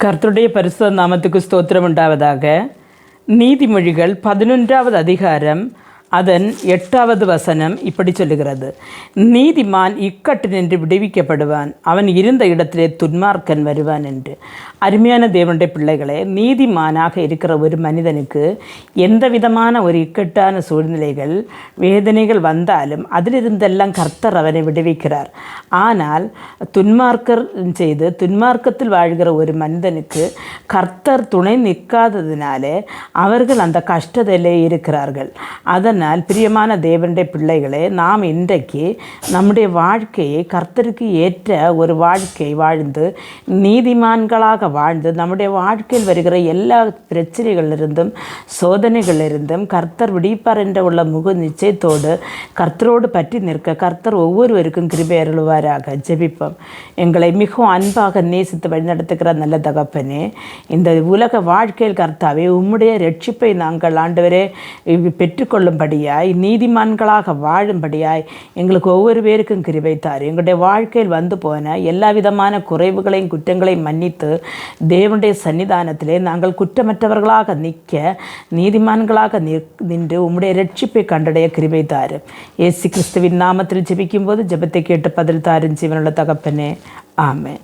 கர்த்தருடைய பரிசுத்த நாமத்துக்கு ஸ்தோத்திரம் உண்டாவதாக நீதிமொழிகள் பதினொன்றாவது அதிகாரம் அதன் எட்டாவது வசனம் இப்படி சொல்லுகிறது. நீதிமான் இக்கட்டு நின்று விடுவிக்கப்படுவான். அவன் இருந்த இடத்திலே துன்மார்க்கன் வருவான் என்று. அருமையான தேவனுடைய பிள்ளைகளே நீதிமானாக இருக்கிற ஒரு மனிதனுக்கு எந்த விதமான ஒரு இக்கட்டான சூழ்நிலைகள் வேதனைகள் வந்தாலும் அதிலிருந்தெல்லாம் கர்த்தர் அவனை விடுவிக்கிறார். ஆனால் துன்மார்க்கர் செய்து துன்மார்க்கத்தில் வாழ்கிற ஒரு மனிதனுக்கு கர்த்தர் துணை நிற்காததினாலே அவர்கள் அந்த கஷ்டத்திலே இருக்கிறார்கள். அதன் அதனால் பிரியமான தேவனுடைய பிள்ளைகளே நாம் இன்றைக்கு நம்முடைய வாழ்க்கையை கர்த்தருக்கு ஏற்ற ஒரு வாழ்க்கை வாழ்ந்து நீதிமான்களாக வாழ்ந்து நம்முடைய வாழ்க்கையில் வருகிற எல்லா பிரச்சனைகளிலிருந்தும் சோதனைகளிலிருந்தும் கர்த்தர் விடிப்பார் என்ற உள்ள முக நிச்சயத்தோடு கர்த்தரோடு பற்றி நிற்க கர்த்தர் ஒவ்வொருவருக்கும் கிருபை அருள்வாராக. ஜெபிப்போம். எங்களை மிகவும் அன்பாக நேசித்து வழிநடத்துகிற நல்ல தகப்பனே இந்த உலக வாழ்க்கையில் கர்த்தாவே உம்முடைய ரட்சிப்பை நாங்கள் ஆண்டவரே வாழும்படியாய் நீதிமான்களாக வாழும்படியாய் எங்களுக்கு ஒவ்வொரு பேருக்கும் கிருபை தார். எங்களுடைய வாழ்க்கையில் வந்து போன எல்லா விதமான குறைவுகளையும் குற்றங்களையும் மன்னித்து தேவனுடைய சன்னிதானத்திலே நாங்கள் குற்றமற்றவர்களாக நிற்க நீதிமான்களாக நின்று உம்முடைய ரட்சிப்பை கண்டடைய கிருபை தார். இயேசு கிறிஸ்துவின் நாமத்தில் ஜெபிக்கும் போது ஜெபத்தை கேட்டு பதில் தாரும் ஜீவனுள்ள தகப்பனே. ஆமே